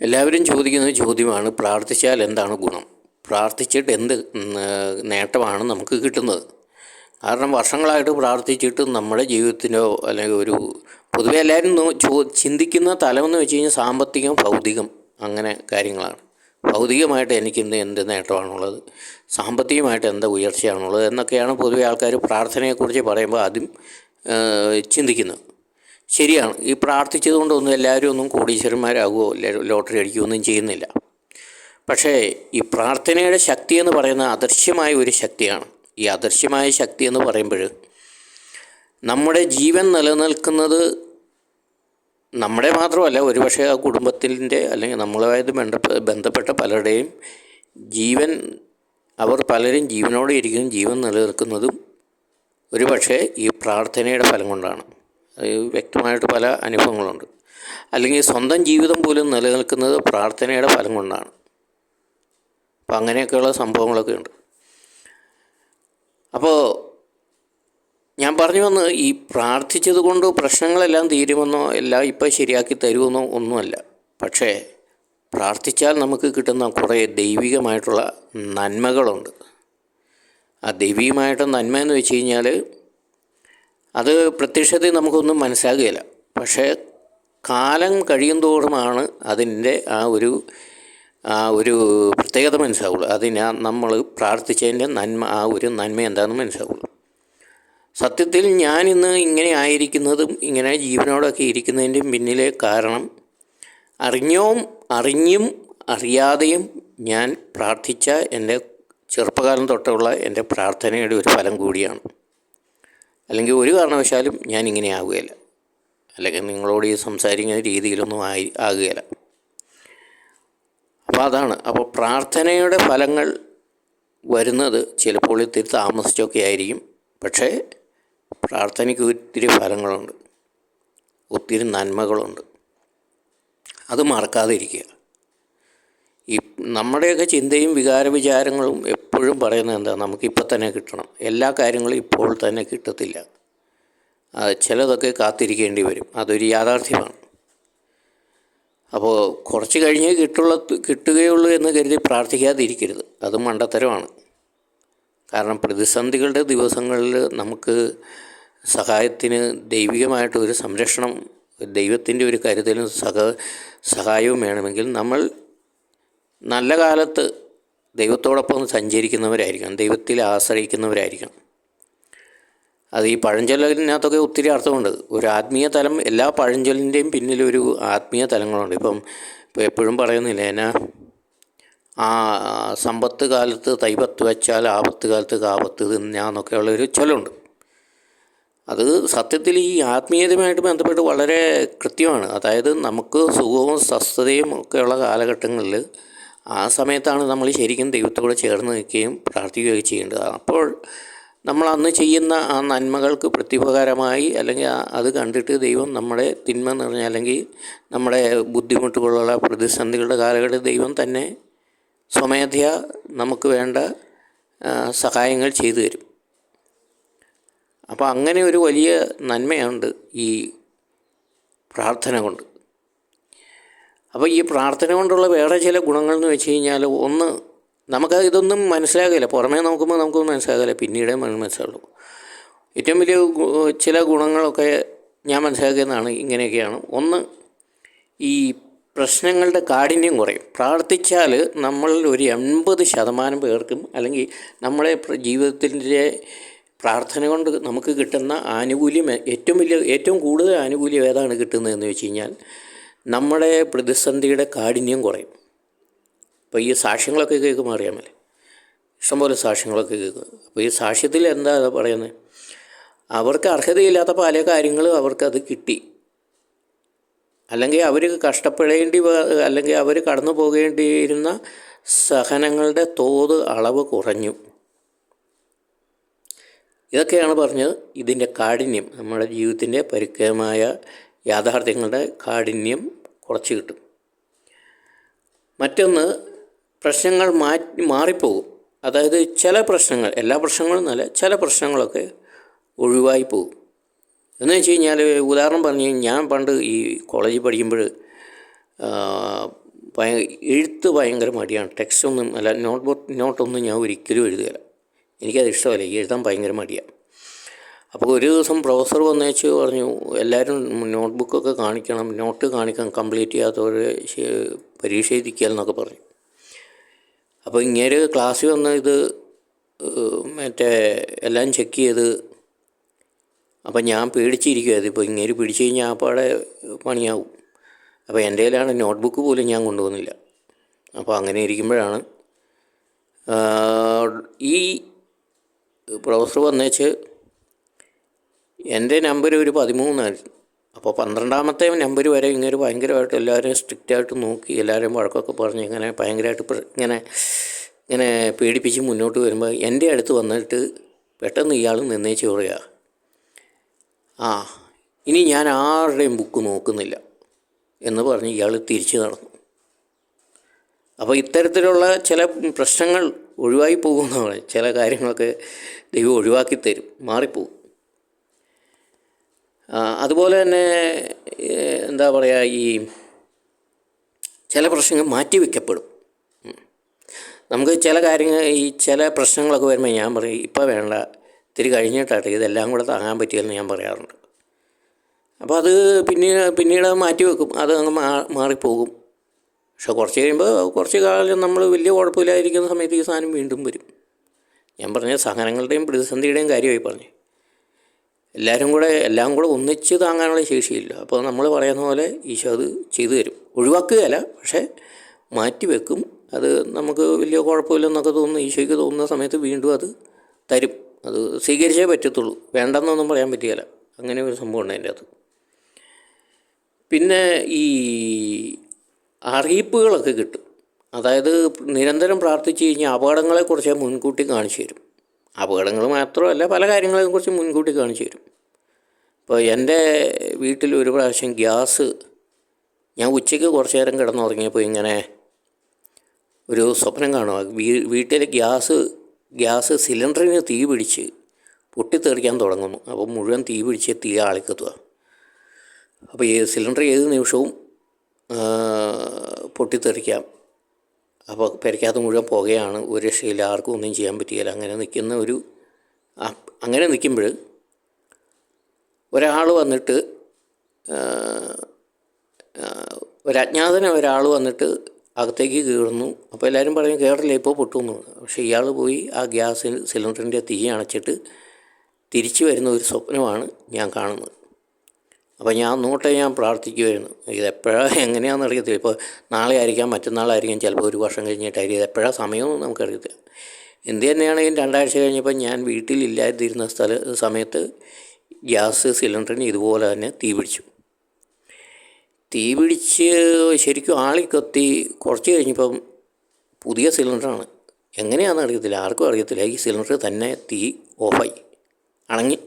എല്ലാവരും ചോദിക്കുന്ന ചോദ്യമാണ് പ്രാർത്ഥിച്ചാൽ എന്താണ് ഗുണം? പ്രാർത്ഥിച്ചിട്ട് എന്ത് നേട്ടമാണ് നമുക്ക് കിട്ടുന്നത്? കാരണം വർഷങ്ങളായിട്ട് പ്രാർത്ഥിച്ചിട്ട് നമ്മുടെ ജീവിതത്തിനോ അല്ലെങ്കിൽ ഒരു പൊതുവെ എല്ലാവരും ചോ ചിന്തിക്കുന്ന തലമെന്ന് വെച്ച് കഴിഞ്ഞാൽ സാമ്പത്തികം ഭൗതികം അങ്ങനെ കാര്യങ്ങളാണ്. ഭൗതികമായിട്ട് എനിക്ക് ഇന്ന് എന്ത് നേട്ടമാണുള്ളത്? സാമ്പത്തികമായിട്ട് എന്ത് ഉയർച്ചയാണുള്ളത്? എന്നൊക്കെയാണ് പൊതുവെ ആൾക്കാർ പ്രാർത്ഥനയെക്കുറിച്ച് പറയുമ്പോൾ ആദ്യം ചിന്തിക്കുന്നത്. ശരിയാണ്. ഈ പ്രാർത്ഥിച്ചതുകൊണ്ടൊന്നും എല്ലാവരും ഒന്നും കോടീശ്വരന്മാരാകുമോ ലോട്ടറി അടിക്കുകയൊന്നും ചെയ്യുന്നില്ല. പക്ഷേ ഈ പ്രാർത്ഥനയുടെ ശക്തി എന്ന് പറയുന്ന അദൃശ്യമായ ഒരു ശക്തിയാണ്. ഈ അദൃശ്യമായ ശക്തി എന്ന് പറയുമ്പോൾ നമ്മുടെ ജീവൻ നിലനിൽക്കുന്നത് നമ്മുടെ മാത്രമല്ല ഒരുപക്ഷെ ആ കുടുംബത്തിന്റെ അല്ലെങ്കിൽ നമ്മളുമായിട്ട് ബന്ധപ്പെ ബന്ധപ്പെട്ട പലരുടെയും ജീവൻ അവർ പലരും ജീവനോടെ ഇരിക്കും ജീവൻ നിലനിൽക്കുന്നതും ഒരുപക്ഷെ ഈ പ്രാർത്ഥനയുടെ ഫലം കൊണ്ടാണ്. വ്യക്തമായിട്ട് പല അനുഭവങ്ങളുണ്ട്. അല്ലെങ്കിൽ സ്വന്തം ജീവിതം പോലും നിലനിൽക്കുന്നത് പ്രാർത്ഥനയുടെ ഫലം കൊണ്ടാണ്. അപ്പം അങ്ങനെയൊക്കെയുള്ള സംഭവങ്ങളൊക്കെ ഉണ്ട്. അപ്പോൾ ഞാൻ പറഞ്ഞു വന്ന് ഈ പ്രാർത്ഥിച്ചത് കൊണ്ട് പ്രശ്നങ്ങളെല്ലാം തീരുമെന്നോ എല്ലാം ഇപ്പം ശരിയാക്കി തരുമെന്നോ ഒന്നുമല്ല. പക്ഷേ പ്രാർത്ഥിച്ചാൽ നമുക്ക് കിട്ടുന്ന കുറേ ദൈവികമായിട്ടുള്ള നന്മകളുണ്ട്. ആ ദൈവികമായിട്ട് നന്മ എന്ന് വെച്ച് കഴിഞ്ഞാൽ അത് പ്രത്യക്ഷത്തിൽ നമുക്കൊന്നും മനസ്സിലാകുകയില്ല. പക്ഷേ കാലം കഴിയും തോറുമാണ് അതിന്റെ ആ ഒരു ആ ഒരു പ്രത്യേകത മനസ്സിലാവുള്ളൂ. അതിന് നമ്മൾ പ്രാർത്ഥിച്ചതിന്റെ നന്മ ആ ഒരു നന്മ എന്താണെന്ന് മനസ്സിലാവുള്ളൂ. സത്യത്തിൽ ഞാനിന്ന് ഇങ്ങനെ ആയിരിക്കുന്നതും ഇങ്ങനെ ജീവനോടൊക്കെ ഇരിക്കുന്നതിന്റെയും പിന്നിലെ കാരണം അറിഞ്ഞോം അറിഞ്ഞും അറിയാതെയും ഞാൻ പ്രാർത്ഥിച്ച എന്റെ ചെറുപ്പകാലം തൊട്ടുള്ള എന്റെ പ്രാർത്ഥനയുടെ ഒരു ഫലം കൂടിയാണ്. അല്ലെങ്കിൽ ഒരു കാരണവശാലും ഞാൻ ഇങ്ങനെ ആവുകയില്ല. അല്ലെങ്കിൽ നിങ്ങളോട് ഈ സംസാരിക്കുന്ന രീതിയിലൊന്നും ആയി ആകുകയില്ല. അപ്പോൾ അതാണ്. അപ്പോൾ പ്രാർത്ഥനയുടെ ഫലങ്ങൾ വരുന്നത് ചിലപ്പോൾ ഇത്തിരി താമസിച്ചൊക്കെ ആയിരിക്കും. പക്ഷേ പ്രാർത്ഥനയ്ക്ക് ഒത്തിരി ഫലങ്ങളുണ്ട്. ഒത്തിരി നന്മകളുണ്ട്. അത് മറക്കാതെ ഇരിക്കുക ഈ നമ്മുടെയൊക്കെ ചിന്തയും വികാര വിചാരങ്ങളും എപ്പോഴും പറയുന്നത് എന്താ? നമുക്കിപ്പോൾ തന്നെ കിട്ടണം. എല്ലാ കാര്യങ്ങളും ഇപ്പോൾ തന്നെ കിട്ടത്തില്ല. ചിലതൊക്കെ കാത്തിരിക്കേണ്ടി വരും. അതൊരു യാഥാർത്ഥ്യമാണ്. അപ്പോൾ കുറച്ച് കഴിഞ്ഞേ കിട്ടുള്ള കിട്ടുകയുള്ളൂ എന്ന് കരുതി പ്രാർത്ഥിക്കാതിരിക്കരുത്. അത് മണ്ടത്തരമാണ്. കാരണം പ്രതിസന്ധികളുടെ ദിവസങ്ങളിൽ നമുക്ക് സഹായത്തിന് ദൈവികമായിട്ട് ഒരു സംരക്ഷണം ദൈവത്തിന്റെ ഒരു കരുതലും സഹ സഹായവും വേണമെങ്കിൽ നമ്മൾ നല്ല കാലത്ത് ദൈവത്തോടൊപ്പം സഞ്ചരിക്കുന്നവരായിരിക്കണം ദൈവത്തിൽ ആശ്രയിക്കുന്നവരായിരിക്കണം. അത് ഈ പഴഞ്ചൊല്ലിനകത്തൊക്കെ ഒത്തിരി അർത്ഥമുണ്ട്. ഒരു ആത്മീയ തലം എല്ലാ പഴഞ്ചൊല്ലിന്റെയും പിന്നിലൊരു ആത്മീയ തലങ്ങളുണ്ട്. ഇപ്പം ഇപ്പോൾ എപ്പോഴും പറയുന്നില്ല എന്നാ ആ സമ്പത്ത് കാലത്ത് തൈപത്ത് വെച്ചാൽ ആപത്ത് കാലത്ത് കാപത്ത് തിന്നാന്നൊക്കെയുള്ള ഒരു ചൊല്ലുണ്ട്. അത് സത്യത്തിൽ ഈ ആത്മീയതയുമായിട്ട് ബന്ധപ്പെട്ട് വളരെ കൃത്യമാണ്. അതായത് നമുക്ക് സുഖവും സ്വസ്ഥതയും ഒക്കെയുള്ള കാലഘട്ടങ്ങളിൽ ആ സമയത്താണ് നമ്മൾ ശരിക്കും ദൈവത്തോട് ചേർന്ന് നിൽക്കുകയും പ്രാർത്ഥിക്കുകയും ചെയ്യേണ്ടത്. അപ്പോൾ നമ്മൾ അന്ന് ചെയ്യുന്ന ആ നന്മകൾക്ക് പ്രത്യുപകാരമായി അല്ലെങ്കിൽ അത് കണ്ടിട്ട് ദൈവം നമ്മുടെ തിന്മ നിറഞ്ഞ അല്ലെങ്കിൽ നമ്മുടെ ബുദ്ധിമുട്ടുകളുള്ള പ്രതിസന്ധികളുടെ കാലഘട്ടത്തിൽ ദൈവം തന്നെ സ്വമേധയ നമുക്ക് വേണ്ട സഹായങ്ങൾ ചെയ്തു തരും. അപ്പോൾ അങ്ങനെ ഒരു വലിയ നന്മയുണ്ട് ഈ പ്രാർത്ഥന കൊണ്ട്. അപ്പോൾ ഈ പ്രാർത്ഥന കൊണ്ടുള്ള വേറെ ചില ഗുണങ്ങൾ എന്ന് വെച്ച് കഴിഞ്ഞാൽ ഒന്ന് നമുക്ക് ഇതൊന്നും മനസ്സിലാകില്ല. പുറമേ നോക്കുമ്പോൾ നമുക്കൊന്നും മനസ്സിലാകില്ല. പിന്നീടേ മന- മനസ്സിലാവുള്ളൂ. ഏറ്റവും വലിയ ചില ഗുണങ്ങളൊക്കെ ഞാൻ മനസ്സിലാക്കിയതാണ് ഇങ്ങനെയൊക്കെയാണ്. ഒന്ന് ഈ പ്രശ്നങ്ങളുടെ കാഠിന്യം കുറയും. പ്രാർത്ഥിച്ചാൽ നമ്മളിൽ ഒരു എൺപത് ശതമാനം പേർക്കും അല്ലെങ്കിൽ നമ്മളെ ജീവിതത്തിന്റെ പ്രാർത്ഥന കൊണ്ട് നമുക്ക് കിട്ടുന്ന ആനുകൂല്യം ഏറ്റവും വലിയ ഏറ്റവും കൂടുതൽ ആനുകൂല്യം ഏതാണ് കിട്ടുന്നതെന്ന് വെച്ച് കഴിഞ്ഞാൽ നമ്മുടെ പ്രതിസന്ധിയുടെ കാഠിന്യം കുറയും. അപ്പോൾ ഈ സാക്ഷ്യങ്ങളൊക്കെ കേൾക്കുമ്പോൾ അറിയാമല്ലേ? ഇഷ്ടംപോലെ സാക്ഷ്യങ്ങളൊക്കെ കേൾക്കും. അപ്പോൾ ഈ സാക്ഷ്യത്തിൽ എന്താ പറയുന്നത് അവർക്ക് അർഹതയില്ലാത്ത പല കാര്യങ്ങളും അവർക്കത് കിട്ടി. അല്ലെങ്കിൽ അവർ കഷ്ടപ്പെടേണ്ടി അല്ലെങ്കിൽ അവർ കടന്നു പോകേണ്ടിയിരുന്ന സഹനങ്ങളുടെ തോത് അളവ് കുറഞ്ഞു. ഇതൊക്കെയാണ് പറഞ്ഞത് ഇതിന്റെ കാഠിന്യം. നമ്മുടെ ജീവിതത്തിന്റെ പരിക്കമായ യാഥാർത്ഥ്യങ്ങളുടെ കാഠിന്യം കുറച്ച് കിട്ടും. മറ്റൊന്ന് പ്രശ്നങ്ങൾ മാറ്റി മാറിപ്പോകും. അതായത് ചില പ്രശ്നങ്ങൾ എല്ലാ പ്രശ്നങ്ങളും എന്നല്ല ചില പ്രശ്നങ്ങളൊക്കെ ഒഴിവായി പോകും. എന്ന് വെച്ച് കഴിഞ്ഞാൽ ഉദാഹരണം പറഞ്ഞു ഞാൻ പണ്ട് ഈ കോളേജിൽ പഠിക്കുമ്പോൾ ഭയ എഴുത്ത് ഭയങ്കര മടിയാണ്. ടെക്സ്റ്റ് ഒന്നും അല്ല നോട്ട് ബുക്ക് നോട്ടൊന്നും ഞാൻ ഒരിക്കലും എഴുതുകയില്ല. എനിക്കത് ഇഷ്ടമല്ല. എഴുതാൻ ഭയങ്കര മടിയാണ്. അപ്പോൾ ഒരു ദിവസം പ്രൊഫസർ വന്നേച്ച് പറഞ്ഞു എല്ലാവരും നോട്ട് ബുക്കൊക്കെ കാണിക്കണം നോട്ട് കാണിക്കാൻ കംപ്ലീറ്റ് ചെയ്യാത്തവർ പരീക്ഷ എഴുതിക്കുക എന്നൊക്കെ പറഞ്ഞു. അപ്പോൾ ഇങ്ങനെ ക്ലാസ്സിൽ വന്ന് ഇത് മറ്റേ എല്ലാം ചെക്ക് ചെയ്ത് അപ്പം ഞാൻ പേടിച്ചിരിക്കുമായിരുന്നു ഇപ്പോൾ ഇങ്ങനെ പിടിച്ചു കഴിഞ്ഞാൽ ആ പാടെ പണിയാവും. അപ്പോൾ എന്റെ കയ്യിലാണ് നോട്ട്ബുക്ക് പോലും ഞാൻ കൊണ്ടുവന്നില്ല അപ്പോൾ അങ്ങനെ ഇരിക്കുമ്പോഴാണ് ഈ പ്രൊഫസർ വന്നേച്ച് എന്റെ നമ്പർ ഒരു പതിമൂന്നായിരുന്നു. അപ്പോൾ പന്ത്രണ്ടാമത്തെ നമ്പർ വരെ ഇങ്ങനെ ഭയങ്കരമായിട്ട് എല്ലാവരെയും സ്ട്രിക്റ്റായിട്ട് നോക്കി എല്ലാവരെയും വഴക്കൊക്കെ പറഞ്ഞ് ഇങ്ങനെ ഭയങ്കരമായിട്ട് ഇങ്ങനെ ഇങ്ങനെ പേടിപ്പിച്ച് മുന്നോട്ട് വരുമ്പോൾ എന്റെ അടുത്ത് വന്നിട്ട് പെട്ടെന്ന് ഇയാൾ നിന്നേച്ച് പറയുക ആ ഇനി ഞാൻ ആരുടെയും ബുക്ക് നോക്കുന്നില്ല എന്ന് പറഞ്ഞ് ഇയാൾ തിരിച്ചു നടന്നു. അപ്പോൾ ഇത്തരത്തിലുള്ള ചില പ്രശ്നങ്ങൾ ഒഴിവായി പോകുന്നതാണ്. ചില കാര്യങ്ങളൊക്കെ ദൈവം ഒഴിവാക്കി തരും മാറിപ്പോകും അതുപോലെ തന്നെ എന്താ പറയുക ഈ ചില പ്രശ്നങ്ങൾ മാറ്റിവെക്കപ്പെടും. നമുക്ക് ചില കാര്യങ്ങൾ ഈ ചില പ്രശ്നങ്ങളൊക്കെ വരുമ്പോൾ ഞാൻ പറയും ഇപ്പോൾ വേണ്ട ഇത്തിരി കഴിഞ്ഞിട്ടാട്ടെ ഇതെല്ലാം കൂടെ താങ്ങാൻ പറ്റിയെന്ന് ഞാൻ പറയാറുണ്ട്. അപ്പോൾ അത് പിന്നീട് പിന്നീട് മാറ്റി വെക്കും അത് അങ്ങ് മാ മാറിപ്പോകും. പക്ഷെ കുറച്ച് കഴിയുമ്പോൾ കുറച്ച് കാലം നമ്മൾ വലിയ കുഴപ്പമില്ലാതിരിക്കുന്ന സമയത്ത് ഈ സാധനം വീണ്ടും വരും. ഞാൻ പറഞ്ഞ സഹനങ്ങളുടെയും പ്രതിസന്ധിയുടെയും കാര്യമായി പറഞ്ഞു. എല്ലാവരും കൂടെ എല്ലാം കൂടെ ഒന്നിച്ച് താങ്ങാനുള്ള ശേഷിയില്ല. അപ്പോൾ നമ്മൾ പറയുന്ന പോലെ ഈശോ അത് ചെയ്തു തരും. ഒഴിവാക്കുകയല്ല പക്ഷേ മാറ്റി വെക്കും. അത് നമുക്ക് വലിയ കുഴപ്പമില്ലെന്നൊക്കെ തോന്നുന്നു. ഈശോയ്ക്ക് തോന്നുന്ന സമയത്ത് വീണ്ടും അത് തരും. അത് സ്വീകരിച്ചേ പറ്റത്തുള്ളൂ. വേണ്ടെന്നൊന്നും പറയാൻ പറ്റുകയില്ല. അങ്ങനെ ഒരു സംഭവമുണ്ട് അതിന്റെ അത് പിന്നെ ഈ അറിയിപ്പുകളൊക്കെ കിട്ടും. അതായത് നിരന്തരം പ്രാർത്ഥിച്ച് കഴിഞ്ഞാൽ അപകടങ്ങളെക്കുറിച്ച് മുൻകൂട്ടി കാണിച്ചു തരും. അപകടങ്ങൾ മാത്രമല്ല പല കാര്യങ്ങളെക്കുറിച്ച് മുൻകൂട്ടി കാണിച്ചു തരും. ഇപ്പോൾ എന്റെ വീട്ടിൽ ഒരു പ്രാവശ്യം ഗ്യാസ് ഞാൻ ഉച്ചയ്ക്ക് കുറച്ച് നേരം കിടന്നുറങ്ങിയപ്പോൾ ഇങ്ങനെ ഒരു സ്വപ്നം കാണുക വീ വീട്ടിലെ ഗ്യാസ് ഗ്യാസ് സിലിണ്ടറിന് തീ പിടിച്ച് പൊട്ടിത്തെറിക്കാൻ തുടങ്ങുന്നു. അപ്പോൾ മുഴുവൻ തീ പിടിച്ച് തീ ആളിക്കത്തുക അപ്പോൾ ഈ സിലിണ്ടർ ഏത് നിമിഷവും പൊട്ടിത്തെറിക്കാം. അപ്പോൾ പെരയ്ക്കകത്ത് മുഴുവൻ പുകയാണ് ഒരു രക്ഷയില്ല ആർക്കും ഒന്നും ചെയ്യാൻ പറ്റിയില്ല. അങ്ങനെ നിൽക്കുന്ന ഒരു അങ്ങനെ നിൽക്കുമ്പോൾ ഒരാൾ വന്നിട്ട് ആ, ആ, ഒരു അജ്ഞാതന ഒരാൾ വന്നിട്ട് അകത്തേക്ക് കീറുന്നു. അപ്പോൾ എല്ലാവരും പറയും കയറില്ല ഇപ്പോൾ പൊട്ടുന്നു പക്ഷേ ഇയാൾ പോയി ആ ഗ്യാസ് സിലിണ്ടറിന്റെ തീ അണച്ചിട്ട് തിരിച്ചു വരുന്ന ഒരു സ്വപ്നമാണ് ഞാൻ കാണുന്നത്. അപ്പോൾ ഞാൻ നോട്ടെ ഞാൻ പ്രാർത്ഥിക്കുമായിരുന്നു ഇതെപ്പോഴാണ് എങ്ങനെയാണെന്ന് അറിയത്തില്ല. ഇപ്പോൾ നാളെ ആയിരിക്കാം മറ്റന്നാളായിരിക്കാം ചിലപ്പോൾ ഒരു വർഷം കഴിഞ്ഞിട്ടായിരിക്കും. ഇതെപ്പോഴാണ് സമയമൊന്നും നമുക്കറിയത്തില്ല എന്ത് തന്നെയാണെങ്കിലും രണ്ടാഴ്ച കഴിഞ്ഞപ്പോൾ ഞാൻ വീട്ടിലില്ലാതിരുന്ന സ്ഥല സമയത്ത് ഗ്യാസ് സിലിണ്ടറിന് ഇതുപോലെ തന്നെ തീ പിടിച്ചു. തീ പിടിച്ച് ശരിക്കും ആളി കത്തി കുറച്ച് കഴിഞ്ഞപ്പം പുതിയ സിലിണ്ടറാണ്. എങ്ങനെയാണെന്ന് അറിയത്തില്ല. ആർക്കും അറിയത്തില്ല. ഈ സിലിണ്ടർ തന്നെ തീ ഓഫായി. അണങ്ങി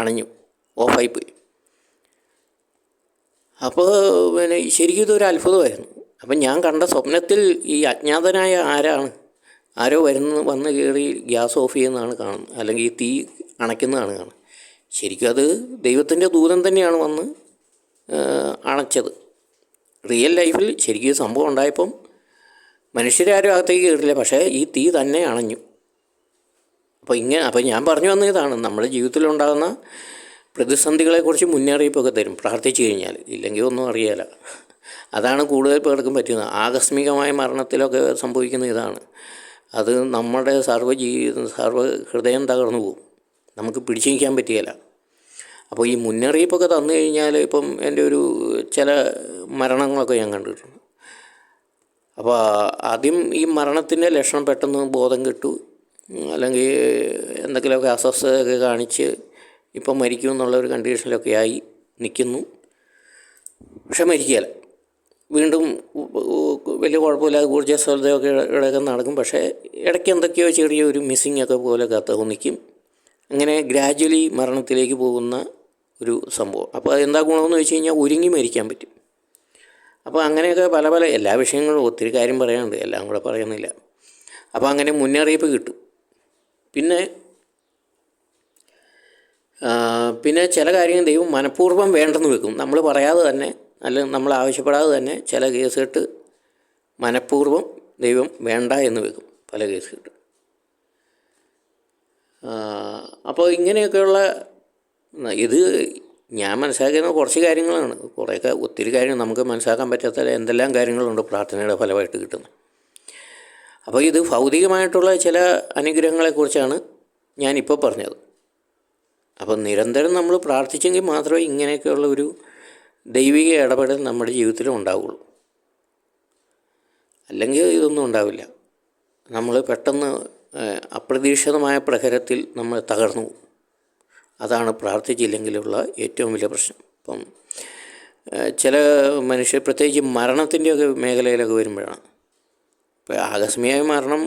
അണഞ്ഞു. ഓഫായി പോയി. അപ്പോൾ പിന്നെ ശരിക്കും ഇതൊരു അത്ഭുതമായിരുന്നു. അപ്പം ഞാൻ കണ്ട സ്വപ്നത്തിൽ ഈ അജ്ഞാതനായ ആരാണ്? ആരോ വരുന്ന വന്ന് കയറി ഗ്യാസ് ഓഫ് ചെയ്യുന്നതാണ് കാണുന്നത്. അല്ലെങ്കിൽ തീ അണയ്ക്കുന്നതാണ് കാണുന്നത്. ശരിക്കും അത് ദൈവത്തിന്റെ ദൂരം തന്നെയാണ് വന്ന് അണച്ചത്. റിയൽ ലൈഫിൽ ശരിക്കും സംഭവം ഉണ്ടായപ്പം മനുഷ്യരാരും അകത്തേക്ക് കയറില്ല. പക്ഷേ ഈ തീ തന്നെ അണഞ്ഞു. അപ്പോൾ ഇങ്ങനെ അപ്പോൾ ഞാൻ പറഞ്ഞു വന്ന ഇതാണ്. നമ്മുടെ ജീവിതത്തിലുണ്ടാകുന്ന പ്രതിസന്ധികളെക്കുറിച്ച് മുന്നറിയിപ്പൊക്കെ തരും പ്രാർത്ഥിച്ചു കഴിഞ്ഞാൽ ഇല്ലെങ്കിൽ ഒന്നും അറിയാല. അതാണ് കൂടുതൽ പേർക്കും പറ്റുന്നത്. ആകസ്മികമായ മരണത്തിലൊക്കെ സംഭവിക്കുന്ന ഇതാണ്. അത് നമ്മുടെ സർവ ജീവിതം സർവ ഹൃദയം തകർന്നു പോകും. നമുക്ക് പിടിച്ചു നിൽക്കാൻ പറ്റുകയില്ല അപ്പോൾ ഈ മുന്നറിയിപ്പൊക്കെ തന്നു കഴിഞ്ഞാൽ ഇപ്പം എന്റെ ഒരു ചില മരണങ്ങളൊക്കെ ഞാൻ കണ്ടിട്ടുണ്ട്. അപ്പോൾ ആദ്യം ഈ മരണത്തിന്റെ ലക്ഷണം പെട്ടെന്ന് ബോധം കിട്ടു. അല്ലെങ്കിൽ എന്തെങ്കിലുമൊക്കെ അസ്വസ്ഥതയൊക്കെ കാണിച്ച് ഇപ്പം മരിക്കും എന്നുള്ള ഒരു കണ്ടീഷനിലൊക്കെ ആയി നിൽക്കുന്നു പക്ഷെ മരിക്കുകയില്ല. വീണ്ടും വലിയ കുഴപ്പമില്ലാതെ ഊർജസ്വലതയൊക്കെ ഇടയ്ക്ക് നടക്കും. പക്ഷേ ഇടയ്ക്ക് എന്തൊക്കെയോ ചെറിയ ഒരു മിസ്സിങ് ഒക്കെ പോലെ തോന്നിക്കും അങ്ങനെ ഗ്രാജ്വലി മരണത്തിലേക്ക് പോകുന്ന ഒരു സംഭവം. അപ്പോൾ എന്താ ഗുണമെന്ന് വെച്ച് കഴിഞ്ഞാൽ ഒരുങ്ങി മരിക്കാൻ പറ്റും. അപ്പോൾ അങ്ങനെയൊക്കെ പല പല എല്ലാ വിഷയങ്ങളും ഒത്തിരി കാര്യം പറയാനുണ്ട്. എല്ലാം കൂടെ പറയുന്നില്ല. അപ്പോൾ അങ്ങനെ മുന്നറിയിപ്പ് കിട്ടും. പിന്നെ പിന്നെ ചില കാര്യങ്ങൾ ദൈവം മനഃപൂർവം വേണ്ടെന്ന് വെക്കും. നമ്മൾ പറയാതെ തന്നെ അല്ലെങ്കിൽ നമ്മൾ ആവശ്യപ്പെടാതെ തന്നെ ചില കേസുകെട്ട് മനഃപൂർവം ദൈവം വേണ്ട എന്ന് വെക്കും പല കേസുകെട്ട് അപ്പോൾ ഇങ്ങനെയൊക്കെയുള്ള ഇത് ഞാൻ മനസ്സിലാക്കുന്ന കുറച്ച് കാര്യങ്ങളാണ്. കുറേയൊക്കെ ഒത്തിരി കാര്യങ്ങൾ നമുക്ക് മനസ്സിലാക്കാൻ പറ്റാത്ത എന്തെല്ലാം കാര്യങ്ങളുണ്ട് പ്രാർത്ഥനയുടെ ഫലമായിട്ട് കിട്ടുന്നത്. അപ്പോൾ ഇത് ഭൗതികമായിട്ടുള്ള ചില അനുഗ്രഹങ്ങളെക്കുറിച്ചാണ് ഞാനിപ്പോൾ പറഞ്ഞത്. അപ്പോൾ നിരന്തരം നമ്മൾ പ്രാർത്ഥിച്ചെങ്കിൽ മാത്രമേ ഇങ്ങനെയൊക്കെയുള്ള ഒരു ദൈവിക ഇടപെടൽ നമ്മുടെ ജീവിതത്തിൽ ഉണ്ടാവുള്ളൂ. അല്ലെങ്കിൽ ഇതൊന്നും ഉണ്ടാവില്ല. നമ്മൾ പെട്ടെന്ന് അപ്രതീക്ഷിതമായ പ്രഹരത്തിൽ നമ്മൾ തകർന്നു അതാണ് പ്രാർത്ഥിച്ചില്ലെങ്കിലുള്ള ഏറ്റവും വലിയ പ്രശ്നം. ഇപ്പം ചില മനുഷ്യർ പ്രത്യേകിച്ച് മരണത്തിന്റെയൊക്കെ മേഖലയിലൊക്കെ വരുമ്പോഴാണ്. ഇപ്പോൾ ആകസ്മികമായ മരണം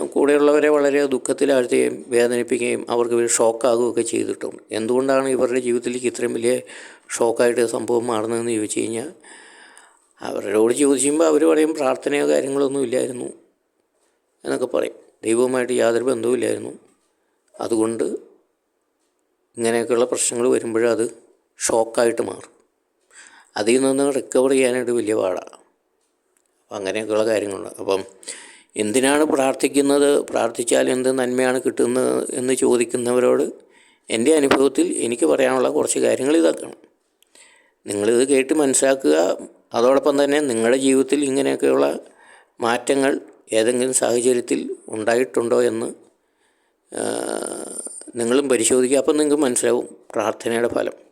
കൂടെയുള്ളവരെ വളരെ ദുഃഖത്തിലാഴ്ത്തുകയും വേദനിപ്പിക്കുകയും അവർക്ക് ഷോക്കാകുകയൊക്കെ ചെയ്തിട്ടുണ്ട്. എന്തുകൊണ്ടാണ് ഇവരുടെ ജീവിതത്തിലേക്ക് ഇത്രയും വലിയ ഷോക്കായിട്ട് സംഭവം മാറുന്നതെന്ന് ചോദിച്ചു കഴിഞ്ഞാൽ അവരോട് ചോദിക്കുമ്പോൾ അവർ പറയും പ്രാർത്ഥനയോ കാര്യങ്ങളൊന്നും ഇല്ലായിരുന്നു എന്നൊക്കെ പറയും. ദൈവവുമായിട്ട് യാതൊരു ബന്ധവുമില്ലായിരുന്നു. അതുകൊണ്ട് ഇങ്ങനെയൊക്കെയുള്ള പ്രശ്നങ്ങൾ വരുമ്പോഴത് ഷോക്കായിട്ട് മാറും. അതിൽ നിന്ന് റിക്കവർ ചെയ്യാനായിട്ട് വലിയ പാടാണ് അങ്ങനെയൊക്കെയുള്ള കാര്യങ്ങളുണ്ട്. അപ്പം എന്തിനാണ് പ്രാർത്ഥിക്കുന്നത്? പ്രാർത്ഥിച്ചാൽ എന്ത് നന്മയാണ് കിട്ടുന്നത് എന്ന് ചോദിക്കുന്നവരോട് എന്റെ അനുഭവത്തിൽ എനിക്ക് പറയാനുള്ള കുറച്ച് കാര്യങ്ങൾ ഇതൊക്കെയാണ് നിങ്ങളിത് കേട്ട് മനസ്സിലാക്കുക. അതോടൊപ്പം തന്നെ നിങ്ങളുടെ ജീവിതത്തിൽ ഇങ്ങനെയൊക്കെയുള്ള മാറ്റങ്ങൾ ഏതെങ്കിലും സാഹചര്യത്തിൽ ഉണ്ടായിട്ടുണ്ടോ എന്ന് നിങ്ങളും പരിശോധിക്കുക. അപ്പം നിങ്ങൾക്ക് മനസ്സിലാവും പ്രാർത്ഥനയുടെ ഫലം.